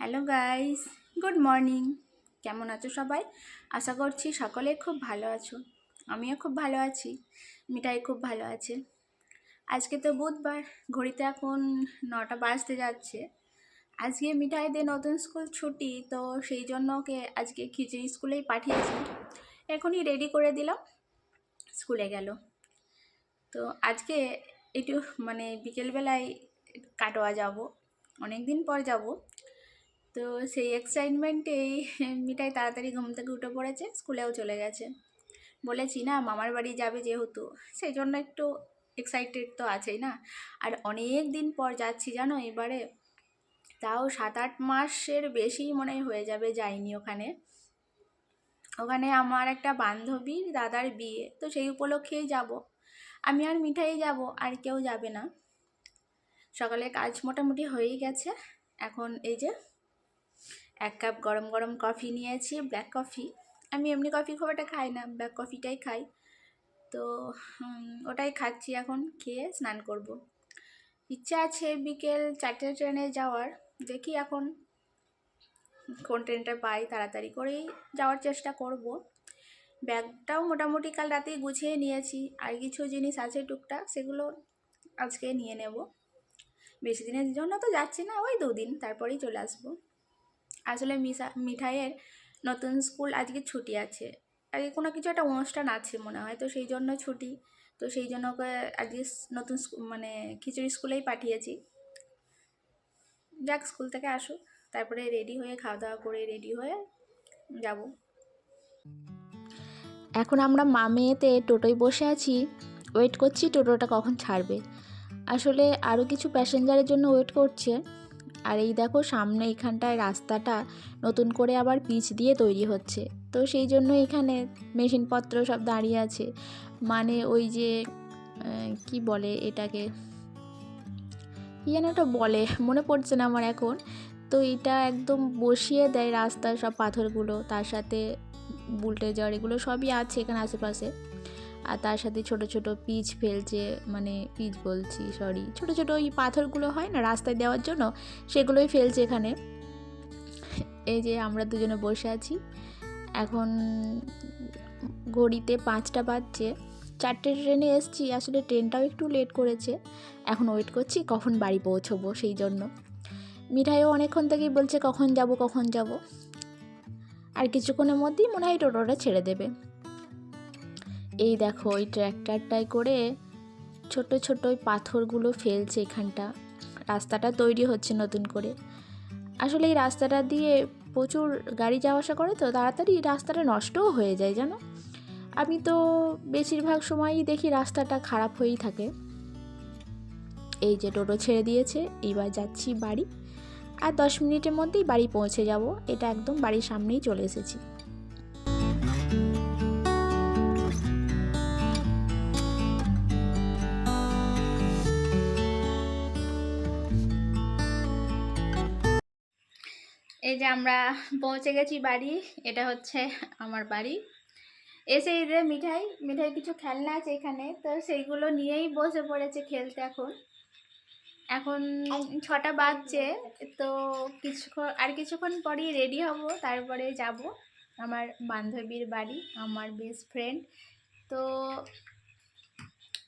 Hello guys, good morning. কেমন আছো সবাই? আশা করছি সকলে খুব ভালো আছো। আমিও খুব ভালো আছি মিঠাই খুব ভালো আছে। আজকে তো বুধবার, ঘড়িতে এখন নটা বাজতে যাচ্ছে। আজকে মিঠাইদের নতুন স্কুল ছুটি, তো সেই জন্য ওকে আজকে খিচুড়ি স্কুলেই পাঠিয়েছি। এখনই রেডি করে দিলাম, স্কুলে গেল। তো আজকে একটু মানে বিকেলবেলায় কাটোয়া যাব অনেক দিন পর যাব। তো সেই এক্সাইটমেন্টেই মিঠাই তাড়াতাড়ি ঘুম থেকে উঠে পড়েছে, স্কুলেও চলে গেছে। বলেছি, না, মামার বাড়ি যাবে যেহেতু, সেই জন্য একটু এক্সাইটেড তো আছেই না? আর অনেক দিন পর যাচ্ছি, জানো, এবারে। তাও সাত আট মাসের বেশি মনে হয় হয়ে যাবে যাইনি ওখানে। ওখানে আমার একটা বান্ধবীর দাদার বিয়ে, তো সেই উপলক্ষেই যাব। আমি আর মিঠাই যাব, আর কেউ যাবে না। সকালে কাজ মোটামুটি হয়েই গেছে। এখন এই যে এক কাপ গরম গরম কফি নিয়েছি ব্ল্যাক কফি আমি এমনি কফি খুব একটা খাই না ব্ল্যাক কফিটাই খাই তো ওটাই খাচ্ছি এখন, খেয়ে স্নান করব। ইচ্ছা আছে বিকেল চারটে ট্রেনে যাওয়ার, দেখি এখন কোন ট্রেনটা পাই, তাড়াতাড়ি করেই যাওয়ার চেষ্টা করব। ব্যাগটাও মোটামুটি কাল রাতেই গুছিয়ে নিয়েছি, আর কিছু জিনিস আছে টুকটাক, সেগুলো আজকে নিয়ে নেব বেশি দিনের জন্য তো যাচ্ছি না, ওই দুদিন, তারপরেই চলে আসব আসলে মিশা, মিঠাইয়ের নতুন স্কুল আজকে ছুটি আছে। আজকে কোনো কিছু একটা অনুষ্ঠান আছে মনে হয়, তো সেই জন্য ছুটি। তো সেই জন্য ওকে আজকে নতুন মানে খিচুড়ি স্কুলেই পাঠিয়েছি। যাক, স্কুল থেকে আসুক। তারপরে রেডি হয়ে খাওয়া দাওয়া করে রেডি হয়ে যাব। এখন আমরা মা মেয়েতে টোটোয় বসে আছি। ওয়েট করছি টোটোটা কখন ছাড়বে। আসলে আরও কিছু প্যাসেঞ্জারের জন্য ওয়েট করছে। আর এই দেখো সামনে এখানটায় রাস্তাটা নতুন করে আবার পিচ দিয়ে তৈরি হচ্ছে। তো সেই জন্য এখানে মেশিনপত্র সব দাঁড়িয়ে আছে। মানে ওই যে কি বলে এটাকে? কি যেন একটা বলে, মনে পড়ছে না আমার এখন। তো এটা একদম বসিয়ে দেয় রাস্তার সব পাথরগুলো, তার সাথে বুলটে বুলটেজার, এগুলো সবই আছে এখানে আশেপাশে। আর তার সাথে ছোট ছোট পিচ ফেলছে মানে পিচ বলছি সরি ছোট ছোট ওই পাথরগুলো হয় না রাস্তায় দেওয়ার জন্য, সেগুলোই ফেলছে এখানে। এই যে আমরা দুজনে বসে আছি। এখন ঘড়িতে পাঁচটা বাজছে। চারটে ট্রেনে এসছি, আসলে ট্রেনটাও একটু লেট করেছে। এখন ওয়েট করছি কখন বাড়ি পৌঁছবো সেই জন্য। মিঠাইও অনেকক্ষণ থেকেই বলছে কখন যাব কখন যাব। আর কিছুক্ষণের মধ্যেই মনে হয় টোটোটা ছেড়ে দেবে। এই দেখো, ওই ট্র্যাক্টরটায় করে ছোট ছোট ওই পাথরগুলো ফেলছে এখানটা। রাস্তাটা তৈরি হচ্ছে নতুন করে। আসলে এই রাস্তাটা দিয়ে প্রচুর গাড়ি যাওয়া আসা করে তো, তাড়াতাড়ি রাস্তাটা নষ্টও হয়ে যায়, জানো? আমি তো বেশিরভাগ সময়ই দেখি রাস্তাটা খারাপ হয়েই থাকে। এই যে টোটো ছেড়ে দিয়েছে এইবার যাচ্ছি বাড়ি। আর দশ মিনিটের মধ্যেই বাড়ি পৌঁছে যাব। এটা একদম বাড়ির সামনেই চলে এসেছি। এই যে আমরা পৌঁছে গেছি বাড়ি, এটা হচ্ছে আমার বাড়ি। এসে এই যে মিঠাই মিঠাই কিছু খেলনা আছে এখানে, তো সেইগুলো নিয়েই বসে পড়েছে খেলতে এখন। এখন ছটা বাজছে, তো কিছুক্ষণ, আর কিছুক্ষণ পরেই রেডি হব, তারপরে যাব। আমার বান্ধবীর বাড়ি, আমার বেস্ট ফ্রেন্ড তো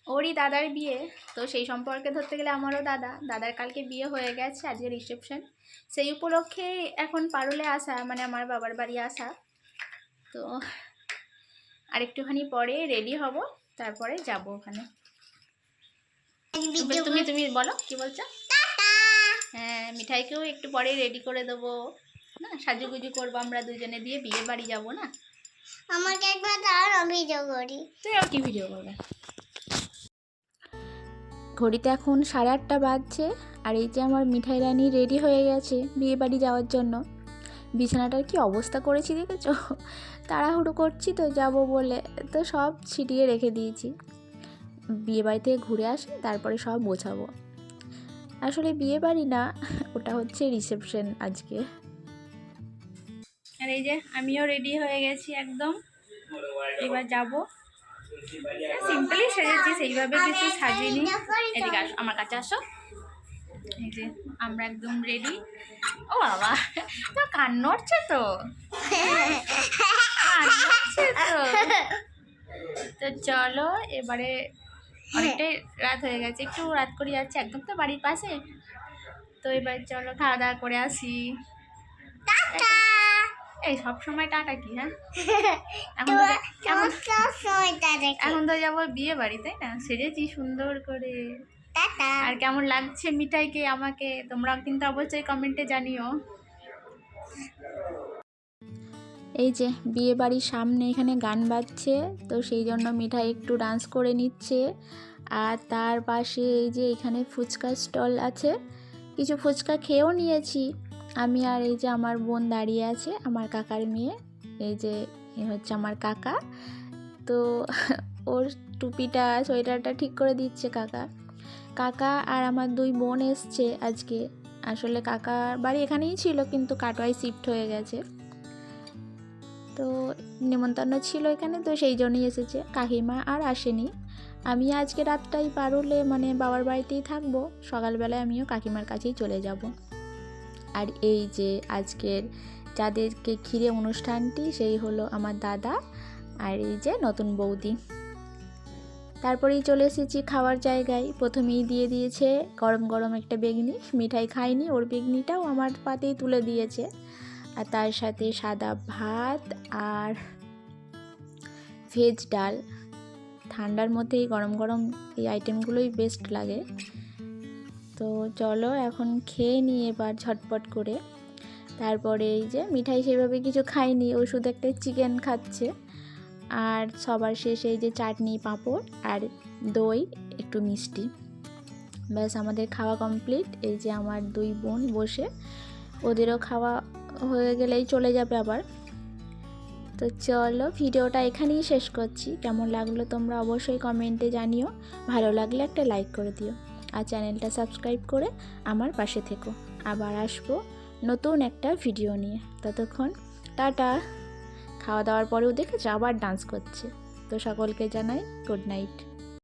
ওরই দাদার বিয়ে। তো সেই সম্পর্কে ধরতে গেলে আমারও দাদা। দাদার কালকে বিয়ে হয়ে গেছে আজকে রিসেপশন সেই উপলক্ষে এখন পারুলে আসা মানে আমার বাবার বাড়ি আসা। তো আরেকটুখানি পরে রেডি হব তারপরে যাব ওখানে। তুমি তুমি বলো কি বলছো? হ্যাঁ মিঠাইকেও একটু পরে রেডি করে দেবো। না সাজুগুজু করব আমরা দুজনে দিয়ে বিয়ে বাড়ি যাব না? আমাকে একবার তার অভিযোগ করি। তুই আর কি ভিডিও করবে? ঘড়িতে এখন সাড়ে আটটা বাজছে আর এই যে আমার মিঠাই রানী রেডি হয়ে গেছে বিয়ে বাড়ি যাওয়ার জন্য। বিছানাটার কি অবস্থা করেছি দেখেছ? তাড়াহুড়ো করছি তো যাব বলে, তো সব ছিটিয়ে রেখে দিয়েছি। বিয়ে বাড়ি থেকে ঘুরে আসি, তারপরে সব বোঝাবো আসলে বিয়ে বাড়ি না, ওটা হচ্ছে রিসেপশন আজকে। আর এই যে আমিও রেডি হয়ে গেছি একদম। এবার যাব। সিম্পলি সেজেছি, সেইভাবে কিছু সাজিনি। এদিকে আসো, আমার কাছে আসো। যে, আমরা একদম রেডি ও বাবা, তো কান নড়ছে তো। তো। চলো, এবারে অনেকটাই রাত হয়ে গেছে, একটু রাত করে যাচ্ছে, একদম তো বাড়ির পাশে। তো এবার চলো খাওয়া দাওয়া করে আসি। এই সব সময় টাটা কি হ্যাঁ? এখন তো এখন এখন তো যাব বিয়ে বাড়ি তাই না? সেজেছি সুন্দর করে। টাটা। আর কেমন লাগছে মিঠাইকে আমাকে? তোমরা কিন্তু অবশ্যই কমেন্টে জানিও। এই যে বিয়ে বাড়ির সামনে এখানে গান বাজছে তো সেই জন্য মিঠাই একটু ডান্স করে নিচ্ছে। আর তার পাশে এই যে এখানে ফুচকা স্টল আছে। কিছু ফুচকা খেয়েও নিয়েছি। আমি আর এই যে আমার বোন দাঁড়িয়ে আছে, আমার কাকার মেয়ে, এই যে এ হচ্ছে আমার কাকা। তো ওর টুপিটা, সোয়েটারটা ঠিক করে দিচ্ছে কাকা। কাকা আর আমার দুই বোন এসছে আজকে। আসলে কাকার বাড়ি এখানেই ছিল, কিন্তু কাটোয়ায় শিফট হয়ে গেছে। তো নেমন্তন্ন ছিল এখানে, তো সেই জন্যই এসেছে। কাকিমা আর আসেনি। আমি আজকে রাতটাই পার হলে মানে বাবার বাড়িতেই থাকব। সকালবেলায় আমিও কাকিমার কাছেই চলে যাব। আর এই যে আজকের যাদেরকে ঘিরে অনুষ্ঠানটি, সেই হলো আমার দাদা আর এই যে নতুন বৌদি। তারপরেই চলে এসেছি খাওয়ার জায়গায়। প্রথমেই দিয়ে দিয়েছে গরম গরম একটা বেগনি। মিঠাই খাইনি, ওর বেগনিটাও আমার পাতেই তুলে দিয়েছে। আর তার সাথে সাদা ভাত আর ভেজ ডাল। ঠান্ডার মধ্যেই গরম গরম এই আইটেমগুলোই বেস্ট লাগে। তো চলো এখন খেয়ে নিই এবার ঝটপট করে। তারপরে এই যে মিঠাই সেভাবে কিছু খাইনি ও শুধু একটা চিকেন খাচ্ছে। আর সবার শেষে এই যে চাটনি, পাঁপড় আর দই, একটু মিষ্টি। ব্যাস, আমাদের খাওয়া কমপ্লিট। এই যে আমার দুই বোন বসে, ওদেরও খাওয়া হয়ে গেলেই চলে যাবে আবার। তো চলো, ভিডিওটা এখানেই শেষ করছি। কেমন লাগল তোমরা অবশ্যই কমেন্টে জানিও। ভালো লাগলে একটা লাইক করে দিও। আর চ্যানেলটা সাবস্ক্রাইব করে আমার পাশে থেকো। আবার আসব নতুন একটা ভিডিও নিয়ে। ততক্ষণ টাটা। খাওয়া দাওয়ার পরেও দেখেছ আবার ডান্স করছে। তো সকলকে জানাই গুড নাইট